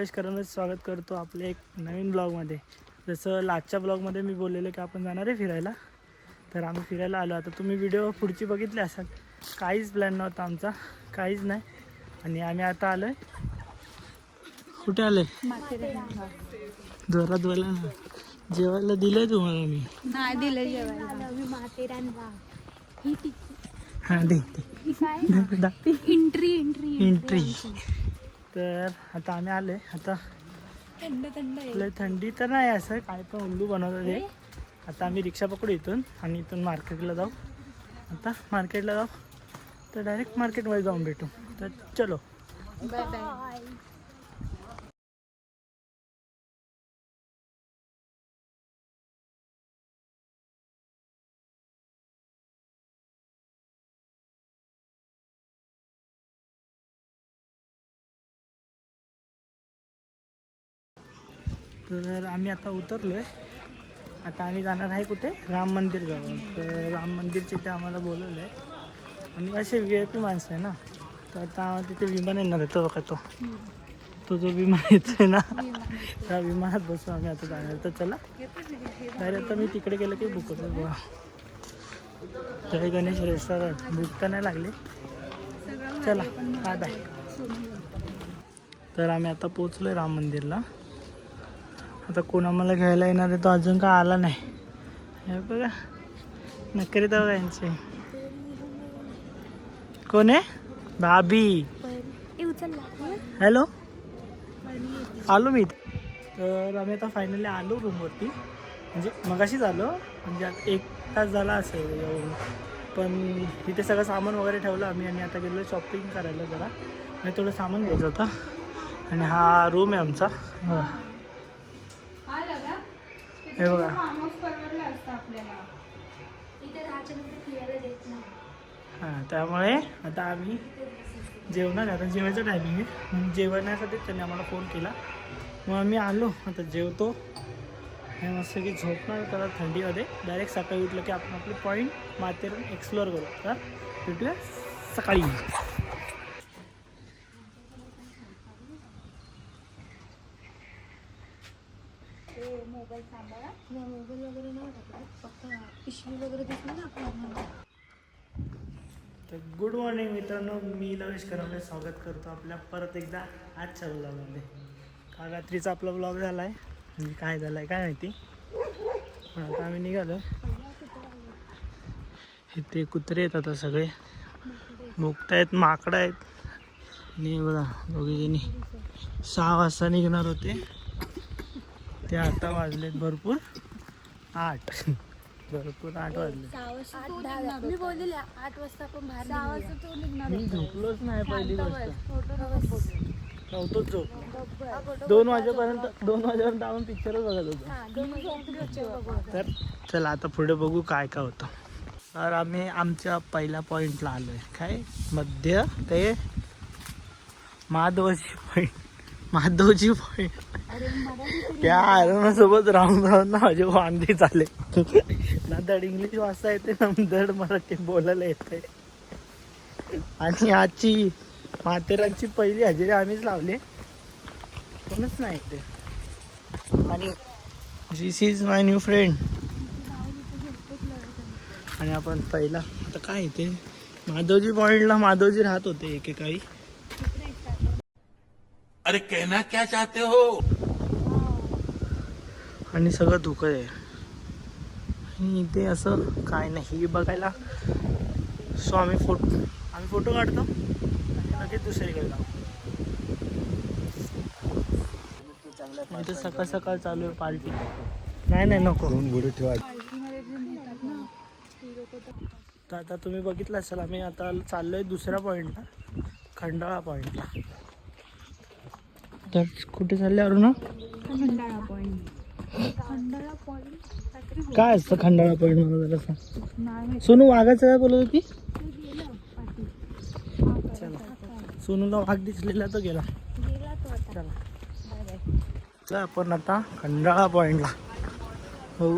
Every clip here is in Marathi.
लवेश करणं स्वागत करतो आपल्या एक नवीन ब्लॉगमध्ये. जसं लाजच्या ब्लॉगमध्ये मी बोललेलो की आपण जाणार आहे फिरायला. तर आम्ही फिरायला आलो. आता तुम्ही व्हिडिओ पुढची बघितली असाल. काहीच प्लॅन नव्हता आमचा. काहीच नाही. आणि आम्ही आता आलो आहे कुठे आले जोरात बोला ना. जेवायला दिलंय तुम्हाला मी. नाही दिलं जेवायला. हां दा एंट्री एंट्री एंट्री तर आता आम्ही आले आता थंड थंड लय थंडी तर नाही असं काय पण उल्लू बनवतात हे. आता आम्ही रिक्षा पकडू इथून आणि इथून मार्केटला जाऊ. आता मार्केटला जाऊ. तर डायरेक्ट मार्केटमध्ये जाऊन भेटू. तर चलो. बाय बाय तर आम्ही आता उतरलो आहे आता आम्ही जाणार आहे कुठे? राम मंदिर जाऊन तर राम मंदिरचे ते आम्हाला बोलवलं आहे आणि असे व्ही आय पी माणसं आहे ना. तर आता तिथे विमान येणार आहे. तो बघा तो. तो जो विमान येतोय ना. त्या विमानात बसू आम्ही आता जाणार. तर चला. डायरेक्ट आता मी तिकडे गेलं की बुक होतो बघा. जय गणेश रेस्टॉरंट बुक तर नाही लागले. चला. बाय बाय तर आम्ही आता पोचलो आहे राम मंदिरला. आता कोण आम्हाला घ्यायला येणार आहे तो अजून का आला नाही. हे बघा. नकरी बघा यांचे कोण आहे? भाभी. हॅलो? आलो मी तर आम्ही आता फायनली आलो रूमवरती म्हणजे मगाशीच आलो. म्हणजे आता एक तास झाला असेल पण तिथे सगळं सामान वगैरे ठेवलं आम्ही आणि आता गेलो शॉपिंग करायला जरा. आणि थोडं सामान घ्यायचं होतं. आणि हा रूम आहे आमचा. हा. हे बघा. हां त्यामुळे आता आम्ही जेवणार. आता जेवायचं टायमिंग आहे. मग जेवण्यासाठी त्यांनी आम्हाला फोन केला. मग आम्ही आलो. आता जेवतो. हे मस्त की झोपणार त्याला थंडीमध्ये. डायरेक्ट सकाळी उठलं की आपण आपले पॉईंट माथेरून एक्सप्लोअर करू. तर भेटूया सकाळी मोबाईल वगैरे नाही टाकत फक्त पिशवी वगैरे दिसली ना आपल्याला तर गुड मॉर्निंग मित्रांनो. मी नवेश करवले स्वागत करतो आपल्या परत एकदा आजच्या ब्लॉगमध्ये काल रात्रीचा आपला ब्लॉग झाला आहे म्हणजे काय झालं आहे काय माहिती? पण आता आम्ही निघालो. इथे कुत्रे आहेत आता सगळे. मुक्त आहेत माकडं आहेत. आणि बघा दोघीजणी सहा वाजता निघणार होते. ते आता वाजलेत भरपूर आठ. भरपूर आठ वाजले. मी बोललेले आठ वाजता आपण बाहेर सहा वाजता तो निघणार मी झोपलोच नाही पहिली गोष्ट. नव्हतोच झोपलो दोन वाजेपर्यंत दोन वाजेपर्यंत आपण पिक्चरच बघत होतो. तर चला आता पुढे बघू काय काय होतं. तर आम्ही आमच्या पहिल्या पॉईंटला आलो आहे काय? मध्य ते माधवजी पॉईंट माधवजी पॉईंट त्या आयरणासोबत राहून राहून ना माझे वांदे झाले. ना धड इंग्लिश वाचता येते ना धड मराठी बोलायला येते. आणि आजची माथेरानची पहिली हजेरी आम्हीच लावली. कोणच नाही ते आणि this is my new friend आणि आपण पहिला आता काय ते माधवजी पॉईंटला माधवजी राहत होते एकेकाळी. अरे कहना क्या चाहते हो? आणि सगळं धुकं आहे. आणि इथे असं काय नाही. बघायला सो आम्ही फोटो. आम्ही फोटो काढतो. आणि लगेच दुसरीकडे जाऊ. इथे सकाळ सकाळ चालू आहे पार्टी. नाही नाही नको. तर आता तुम्ही बघितलं असाल आम्ही आता चाललोय दुसऱ्या पॉईंटला खंडाळा पॉईंटला तर कुठे चालले अरुणा? खंडाळा पॉईंट खंडाळा पॉईंट काय असतं खंडाळा पॉईंट मला जरा सोनू वाघाचं काय बोलत होती? सोनूला वाघ दिसलेला तो गेला. चला. चला आपण आता खंडाळा पॉईंटला हो.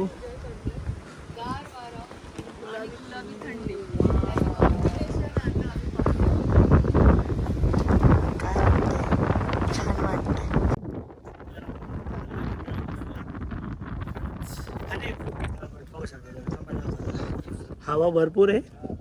हवा भरपूर आहे.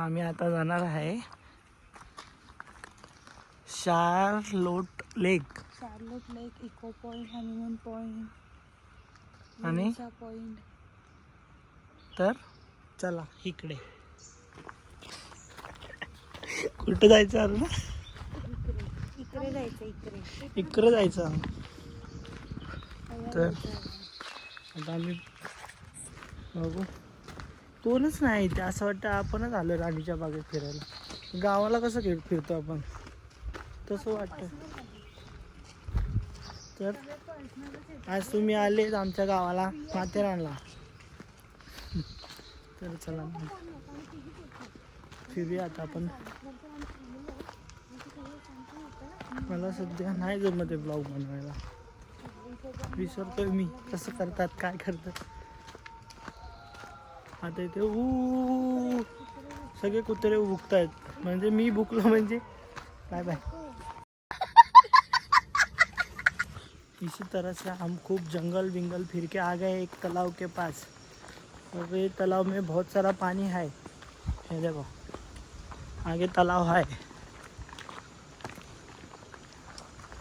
आम्ही आता जाणार आहे Charlotte Lake. Charlotte Lake echo point honeymoon point आणि? पॉइंट. तर चला इकडे. कुठं जायचं अरुणा? इकडे जायचं इकडे. इकडे जायचं. तर आता आम्ही बघू. कोणच नाही ते असं वाटतं आपणच आलो राणीच्या बागेत फिरायला. गावाला कसं फिर फिरतो आपण? तसं वाटतं. तर आज तुम्ही आले आमच्या गावाला माथेरानला. तर चला. फिरूया आता आपण. मला सध्या नाही जमत आहे ब्लॉग बनवायला. विसरतोय मी. कसं करतात काय करतात? आता इथे ऊ सगळे कुत्रे भुकतायत म्हणजे मी भुकलो म्हणजे. Bye bye. इसी तरह से हम खूब जंगल विंगल फिर के आ गए एक तालाब के पास. और ये तालाब में बहुत सारा पानी है. ये देखो, आगे तालाब है.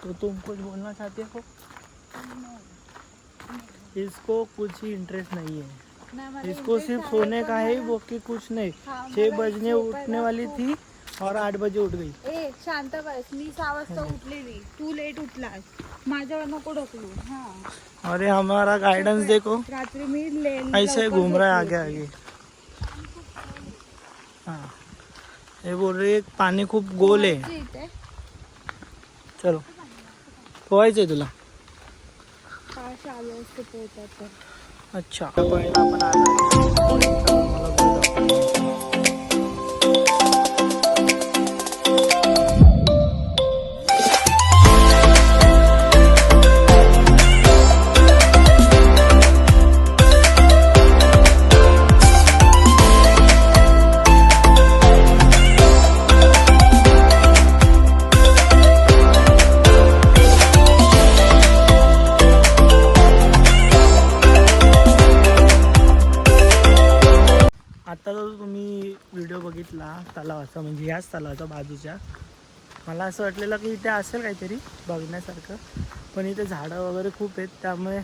तो तुम कुछ बोलना चाहते हो? इसको कुछ ही इंटरेस्ट नहीं है. इसको सिर्फ सोने का है वो कि कुछ नहीं। हाँ, छः मला बजने उठने वाली थी और आठ बजे उठ गई। ए शांत बस मी सहा वाजता उठलेली. तू लेट उठलास. माझ्यावर नको ढकलू. हा. अरे हमारा गाइडेंस देखो. रात्री मी ऐसे घूम रहा है आगे आगे. हाँ. ये बोल रही है पानी खूप गोल आहे चलो. पोहायचंय तुला. पाच आलो असते पोहतात अच्छा. आपण आलो. ह्याच तलावाचा बाजूच्या. मला असं वाटलेलं की इथे असेल काहीतरी बघण्यासारखं. पण इथे झाडं वगैरे खूप आहेत त्यामुळे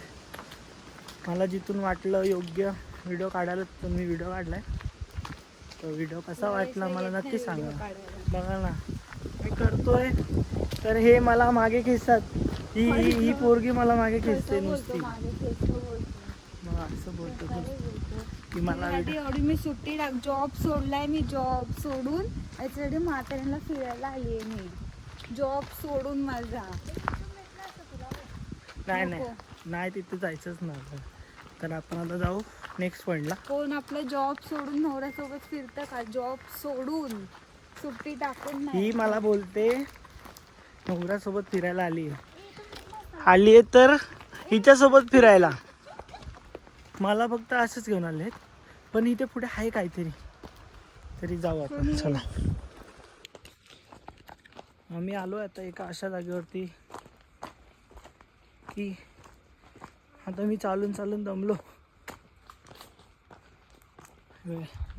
मला जिथून वाटलं योग्य व्हिडिओ काढायला तर मी व्हिडिओ काढलाय. तो व्हिडिओ कसा वाटला मला नक्की सांगा. बघा ना मी करतोय तर हे मला मागे खेचतात. ही ही ही पोरगी मला मागे खेचते नुसती. मग असं बोलतो. तू मला यासाठी एवढी मी सुट्टी टाक जॉब सोडलाय मी जॉब सोडून याच्यासाठी म्हाताऱ्यांना फिरायला आली आहे मी. जॉब सोडून माझा. नाही नाही. नाही तिथे जायचंच नाही तर आपण आता जाऊ नेक्स्ट पॉईंटला कोण आपलं जॉब सोडून नवऱ्यासोबत फिरतं का? जॉब सोडून. सुट्टी टाकून ही नाही मला बोलते नवऱ्यासोबत फिरायला आली आहे आली आहे तर हिच्यासोबत फिरायला. मला फक्त असंच घेऊन आले पण इथे पुढे आहे काहीतरी. तरी जाऊ आपण. चला. आम्ही आलो आता एका अशा जागेवरती की आता मी चालून चालून दमलो.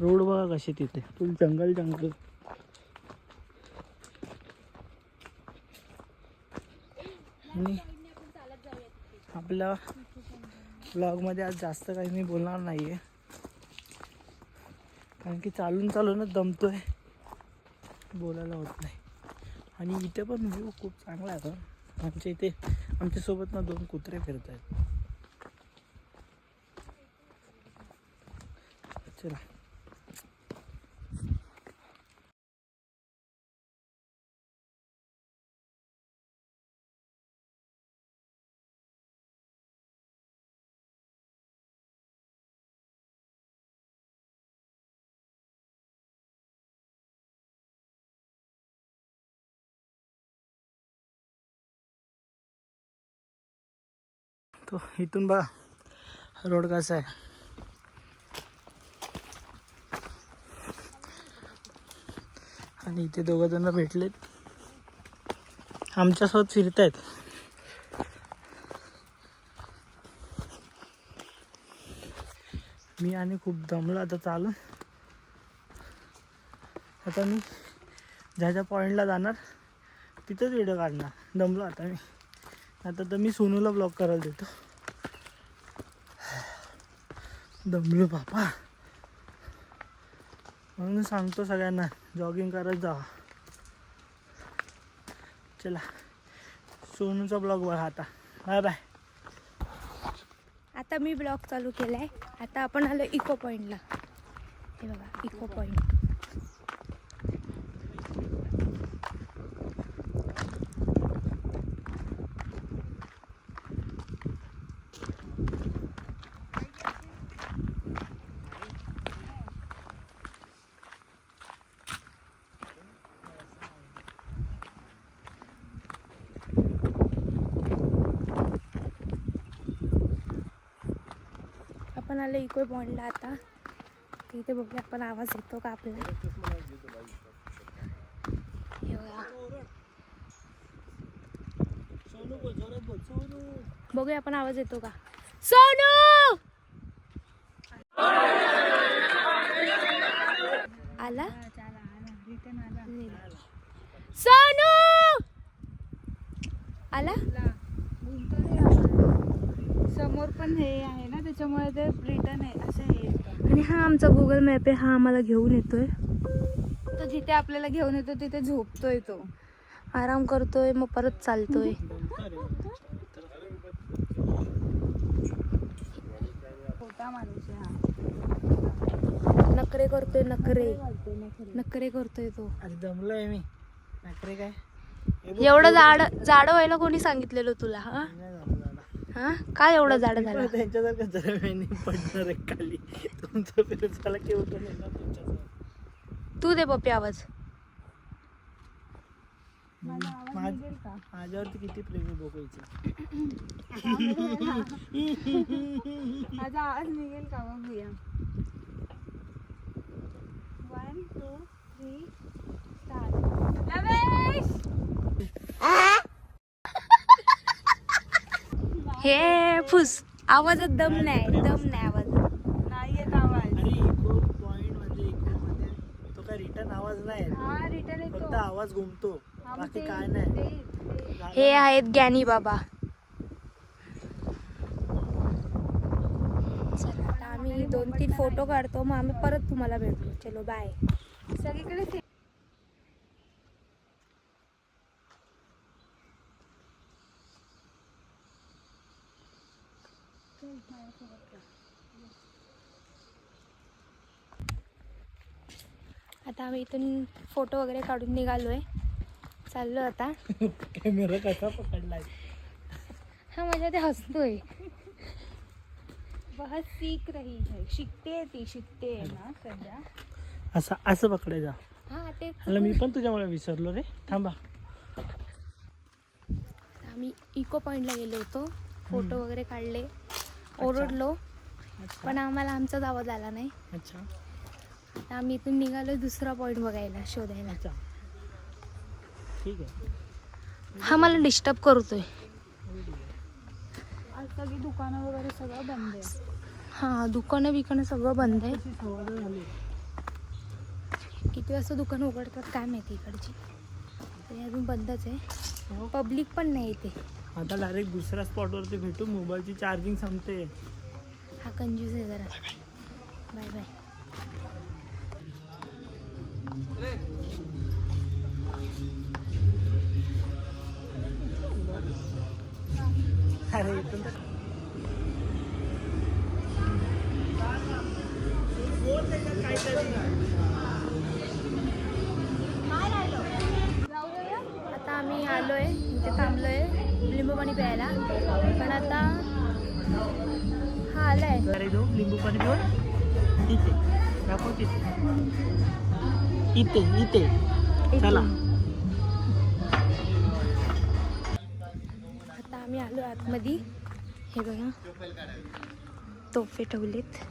रोड बघा कशी तिथे. फुल जंगल जंगल. आणि आपल्या ब्लॉगमध्ये आज जास्त काही मी बोलणार नाही आहे कारण की चालून चालूनच दमतो आहे बोलायला होत नाही. आणि इथे पण व्ह्यू खूप चांगला आहे आमच्या इथे आमच्यासोबत ना दोन कुत्रे फिरत आहेत चला. तो इथून बघा. रोड कसा आहे? आणि इथे दोघं जण भेटलेत. आमच्यासोबत फिरतायत. मी आणि खूप दमलो. आता चालून आता मी ज्या ज्या पॉईंटला जाणार तिथंच व्हिडिओ काढणार. दमलो आता मी. आता तर मी सोनूला ब्लॉक करायला देतो. दमलो बापा. म्हणून सांगतो सगळ्यांना जॉगिंग करत जा चला सोनूचा ब्लॉग बघा आता. बाय बाय आता मी ब्लॉग चालू केलाय. आता आपण आलो इको पॉईंटला हे बघा इको पॉईंट आपण आलो इको बॉन्डला आता. इथे बघूया आपण आवाज येतो का आपल्याला बघूया आपण आवाज येतो का? सोनू आला सोनू आला समोर पण हे आहे ना त्याच्यामुळे ते रिटर्न आहे असं हे येतं. आणि हा आमचा गुगल मॅप आहे हा आम्हाला घेऊन येतोय. तो जिथे आपल्याला घेऊन येतो तिथे झोपतोय तो. आराम करतोय मग परत चालतोय. छोटा माणूस आहे हा. नखरे करतोय नखरे. नखरे करतोय तो. अरे दमलोय मी. नखरे काय? एवढं जाड जाड व्हायला कोणी सांगितलेलं तुला हा. हा? काय एवढं जाड मी झालं त्यांच्यासारखं जरा वेळाने पडणार आहे खाली. तुमचं फिरसाला की होतं नाही ना तुमच्यासोबत. तू दे पप्पी आवाज. माझ- माझ्यावरती किती प्रेमी बघायचं माझा आवाज निघेल का बघूया वन टू थ्री हे फुस. आवाजात दम नाही दम नाही आवाज नाही येत आवाज. अरे इको पॉइंट म्हणजे इको मध्ये तो काय रिटर्न आवाज नाही येत. हा रिटर्न येतो. फक्त आवाज घुमतो. हा, मग बाकी ते- काय नाही. ते- ते- झालं हे? आहेत ज्ञानी बाबा. चला आता आम्ही दोन तीन फोटो काढतो मग आम्ही परत तुम्हाला भेटू. चलो बाय सगळीकडे ते- आता आम्ही इथून फोटो वगैरे काढून निघालोय. चाललो आता. कॅमेरा कसा पकडलाय? हा माझ्या ते हसतोय. बहुत सीख रही है. शिकते ती शिकते ना सध्या. असं असं पकडायचा हा ते मला मी पण तुझ्यामुळे विसरलो रे. थांबा. आम्ही इको पॉईंटला गेलो होतो. फोटो वगैरे काढले. ओरडलो पण आम्हाला आमचाच आवाज आला नाही. अच्छा. आता आम्ही इथून निघालो दुसरा पॉईंट बघायला शोधायला. अच्छा. ठीक आहे. हा मला डिस्टर्ब करतोय. आज सगळी दुकानं वगैरे सगळं बंद आहे. हा दुकानं बिकानं सगळं बंद आहे. झाली? किती वाजता दुकानं उघडतात काय माहिती इकडची. तरी अजून बंदच आहे. हो. पब्लिक पण नाही इथे. आता डायरेक्ट दुसऱ्या स्पॉटवरती भेटू. मोबाईलची चार्जिंग संपते. हा कंजूस आहे जरा. Bye bye. अरे आता आम्ही आलोय इथे थांबलोय. लिंबू पाणी प्यायला. पण आता हा आलाय. अरे लिंबू पाणी पिऊन इथे. दाखव तिथे. इथे. इथे. चला. आता आम्ही आलो आतमध्ये. हे बघा. तोफे ठेवलेत.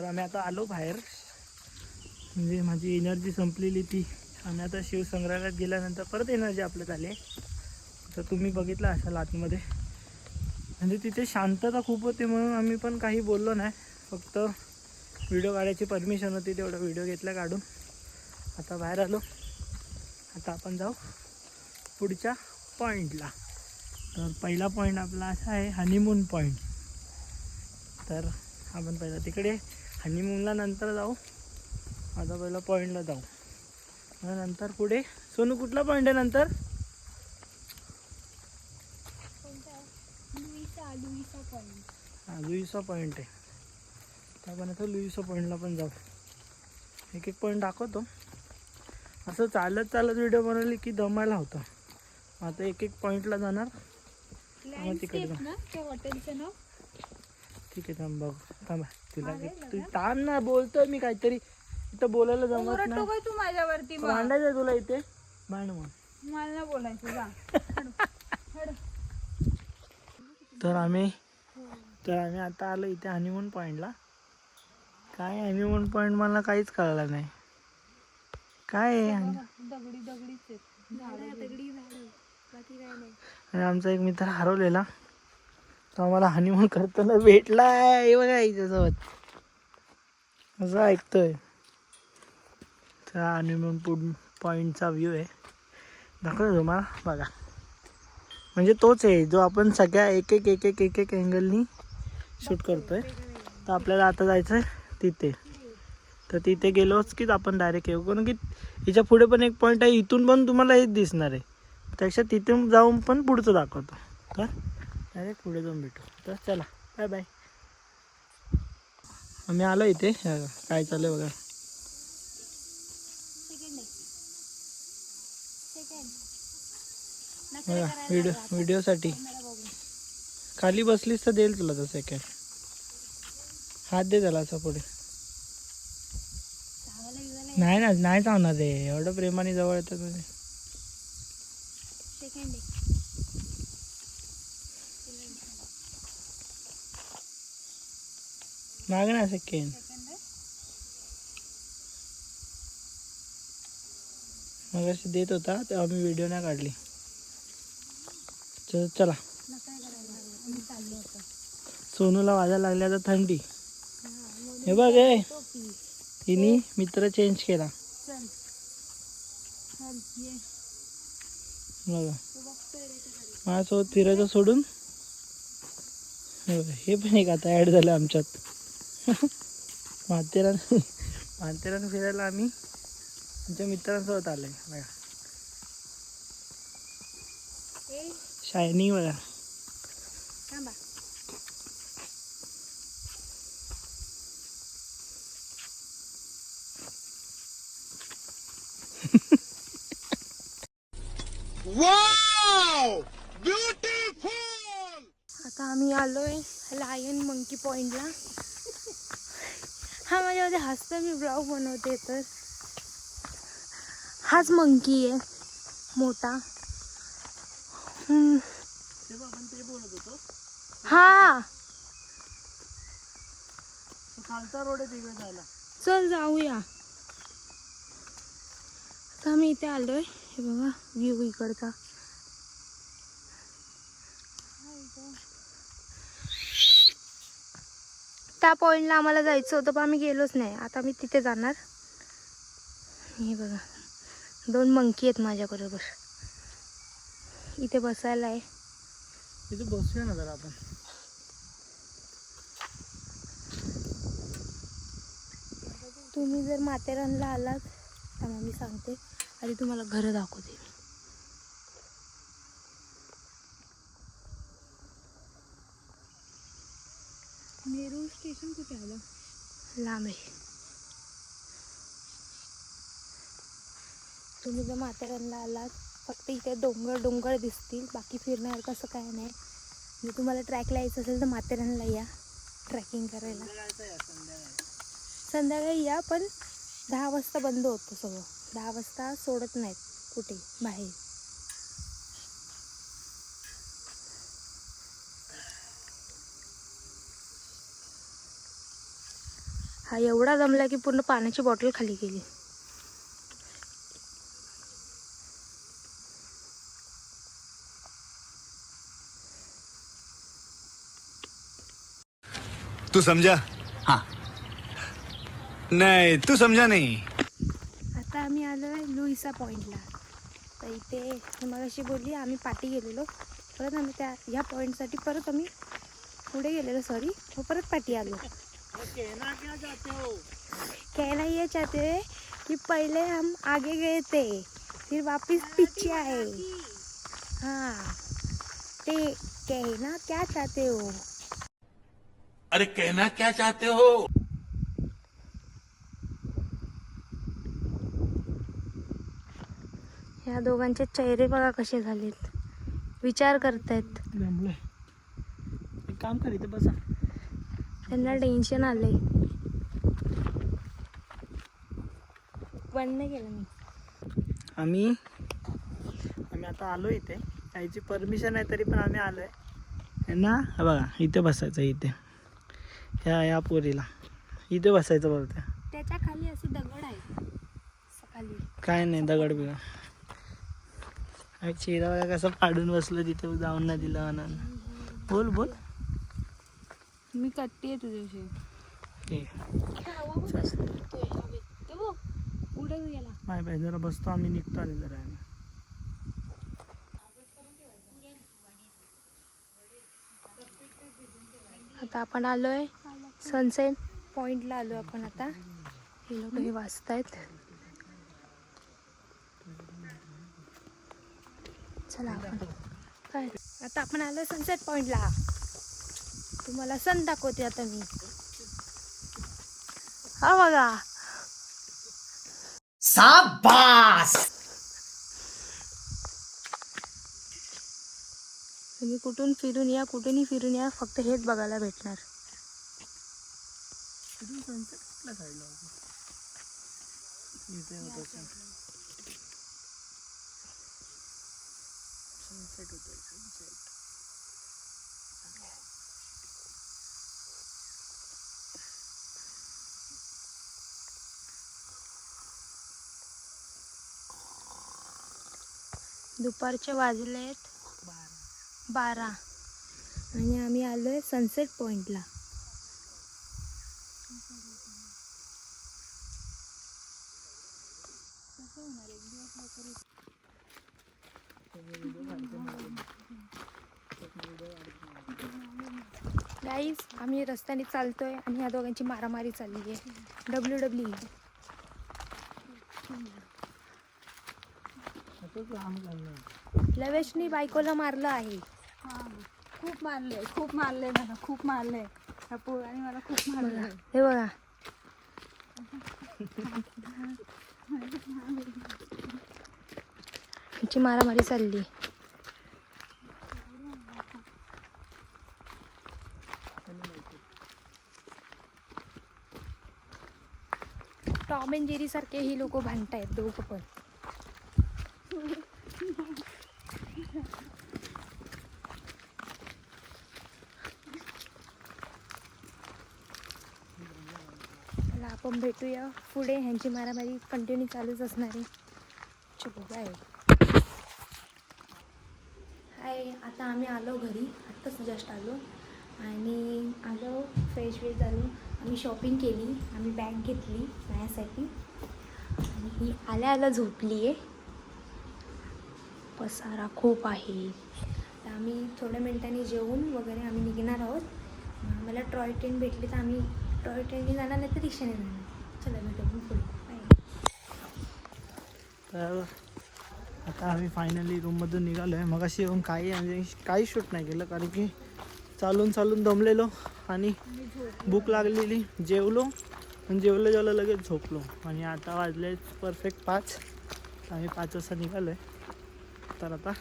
तर आम्ही आता आलो बाहेर. म्हणजे माझी एनर्जी संपलेली ती. आणि आता शिवसंग्रहालयात गेल्यानंतर परत एनर्जी आपल्यात आली तर तुम्ही बघितलं असाल आतमध्ये म्हणजे तिथे शांतता खूप होती म्हणून आम्ही पण काही बोललो नाही. फक्त व्हिडिओ काढायची परमिशन होती तेवढा व्हिडिओ घेतला काढून. आता बाहेर आलो. आता आपण जाऊ पुढच्या पॉईंटला तर पहिला पॉईंट आपला असा आहे हनीमून पॉईंट तर आपण पहिला तिकडे हनीमूनला नंतर जाऊ. आता पहिला पॉईंटला जाऊ. नंतर पुढे. सोनू कुठला पॉईंट आहे नंतर? लुईसा पॉईंट हा लुईसा पॉईंट आहे. तर आपण आता लुईसा पॉईंटला पण जाऊ. एक एक पॉईंट दाखवतो. असं चालत चालत व्हिडिओ बनवली की दमायला होतं. आता एक एक पॉईंटला जाणार. तिकडे हॉटेलचं नाव? ठीक आहे थांब बघ. थांबा तुला तू थांब ना बोलतोय मी काहीतरी. इथं बोलायला जमत ओरडतो नाही काय तू माझ्यावरती मग? भांडायचं तुला इथे? भांड मग. मला नाही बोलायचं जा. तर आम्ही तर आम्ही आता आलो इथे हनीमून पॉईंटला काय हनीमून पॉईंट मला काहीच कळलं नाही. काय आहे honey- दगडी दगडीच आहेत. आणि आमचा एक मित्र हरवलेला. आम्हाला हनीमून करताना भेटलाय. आहे बघा याच्यासोबत असं ऐकतोय. त्या हनीमून पॉईंटचा व्ह्यू आहे. दाखवतो तुम्हाला. बघा. म्हणजे तोच आहे जो आपण सगळ्या एक एक एक एक एक एक अँगलनी शूट करतोय. तर आपल्याला आता जायचं आहे तिथे. तर तिथे गेलोच की आपण डायरेक्ट येऊ. कारण की हिच्या पुढे पण एक पॉईंट आहे. इथून पण तुम्हाला हेच दिसणार आहे. त्यापेक्षा तिथून जाऊन पण पुढचं दाखवतो. तर डायरेक्ट पुढे जाऊन भेटू. तर चला बाय बाय आम्ही आलो इथे काय चालू आहे बघा. बघा व्हिडिओ व्हिडिओसाठी खाली बसलीस तर देईल तुला तो सेकंड हात दे त्याला असं पुढे. नाही ना नाही चावणार रे एवढं प्रेमाने जवळ येतात म्हणजे माग ना सेकंड मग अशी देत होता तेव्हा मी व्हिडिओ नाही काढली. चल चला. सोनूला वाजायला लागली आता थंडी. हे बघ हे तिने मित्र चेंज केला. बघा. माझ्यासोबत फिरायचं सोडून. हे हे पण एक आता ॲड झालं आमच्यात. माथेरान माथेरान फिरायला आम्ही आमच्या मित्रांसोबत आलोय. बघा. शायनिंग बघा. आता आम्ही आलोय लायन मंकी पॉइंटला हा माझ्यामध्ये हसतं मी ब्लॉग बनवते तर. हाच मंकी आहे मोठा. हा. खालचा रोड आहे तिकडे जायला. चल जाऊया. आता आम्ही इथे आलोय. हे बघा व्ह्यू इकडचा. त्या पॉईंटला आम्हाला जायचं होतं पण आम्ही गेलोच नाही. आता मी तिथे जाणार. हे बघा. दोन मंकी आहेत माझ्याबरोबर. इथे बसायला आहे. तिथे बसूया ना जरा आपण. तुम्ही जर माथेरानला आलात तर मग मी सांगते. आधी तुम्हाला घरं दाखवते मी नेरूळ स्टेशन कुठे आलं लांब आहे तुम्ही जर माथेरानला आलात फक्त इथे डोंगर डोंगर दिसतील बाकी फिरण्यासारखं असं काय नाही जर तुम्हाला ट्रॅकला यायचं असेल तर माथेरानला या ट्रॅकिंग करायला संध्याकाळी या पण दहा वाजता बंद होतं सगळं दहा वाजता सोडत नाहीत कुठे बाहेर हा एवढा जमला की पूर्ण पाण्याची बॉटल खाली गेली. तू समझा? हाँ. नहीं तू समझा नहीं. आता आम्ही आलो आहे लुईसा पॉईंटला तर इथे मी मगाशी बोलली आम्ही पाठी गेलेलो. परत आम्ही त्या ह्या पॉईंटसाठी परत आम्ही पुढे गेलेलो सॉरी मग परत पाठी आलो. कहना ये चाहते हैं कि पहले हम आगे गए थे फिर वापस पीछे आए। हाँ ते कहना क्या चाहते हो? अरे कहना क्या चाहते हो? ह्या दोघांचे चेहरे बघा कसे झालेत. विचार करतायत. काम कर इथे बसा. त्यांना टेन्शन आलंय. बंद नाही केलं मी. आम्ही आम्ही आता आलो इथे. यायची परमिशन आहे तरी पण आम्ही आलो आहे ना हे बघा इथे बसायचं इथे. ह्या या पोरीला. इथे बसायचं बोलते त्याच्याखाली असे दगड आहे. खाली काय नाही दगड बिगड. चिरा बघा कसं पाडून बसलं तिथे जाऊन नाही दिलं म्हणून बोल बोल. मी कट्टी आहे तुझ्याशी. ठीक पुढे गेला माय पाहिजे जरा बसतो आम्ही निघतो आणि जरा आता आपण आलोय सनसेट पॉइंटला आलो आपण आता. हे लोक हे वाचतायत चला आपण. काय? आता आपण आलोय सनसेट पॉइंटला तुम्हाला सन दाखवते आता मी. हा बघा. तुम्ही कुठून फिरून या कुठूनही फिरून या फक्त हेच बघायला भेटणार. दुपारचे वाजले आहेत. बारा. आणि आम्ही आलोय सनसेट पॉइंटला गाईज आम्ही रस्त्याने चालतोय आणि ह्या दोघांची मारामारी चालली आहे. डब्ल्यू डब्ल्यू लवेशनी बायकोला मारलं आहे. हा खूप मारले खूप मारले मला खूप मारले. पोराने मला खूप मारले. हे बघा. हिची मारामारी चालली. टॉम अँड जेरी सारखे ही लोक भांडतायत दोघं पण चला आपण भेटूया. पुढे ह्यांची मारामारी कंटिन्यू चालूच असणार आहे. चलो बाय. हाय आता आम्ही आलो घरी. आत्ताच जस्ट आलो. आणि आलो फ्रेश वेश झालो. आम्ही शॉपिंग केली. आम्ही बॅग घेतली माझ्यासाठी. आणि ही आल्या आल्या झोपली आहे पसारा खूप आहे. तर आम्ही थोड्या मिनटांनी जेवून वगैरे आम्ही निघणार आहोत. आम्हाला टॉय ट्रेन भेटली तर आम्ही टॉय ट्रेनने जाणार नाही तर रिक्षाने जाणार चला भेटू पुढे तर आता आम्ही फायनली रूममधून निघालो आहे मग अशी येऊन काही म्हणजे काही शूट नाही केलं कारण की चालून चालून दमलेलो आणि भूक लागलेली जेवलो आणि जेवलं जेवलं लगेच झोपलो आणि आता वाजले परफेक्ट पाच आम्ही पाच वाजता निघालो आहे तर आता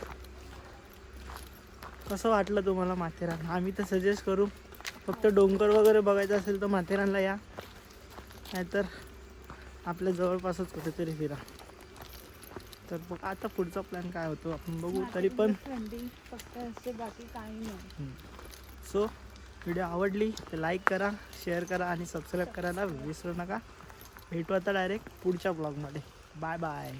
कसं वाटलं तुम्हाला माथेरान आम्ही तर सजेस्ट करू फक्त डोंगर वगैरे बघायचं असेल तर माथेरानला या. नाहीतर आपल्या जवळपासच कुठेतरी फिरा. तर बघ आता पुढचा प्लॅन काय होतो आपण बघू तरी पण. थंडी फक्त असते बाकी काही नाही. सो व्हिडिओ आवडली तर लाईक करा शेअर करा आणि सबस्क्राईब करायला विसरू नका. भेटू आता डायरेक्ट पुढच्या ब्लॉगमध्ये बाय बाय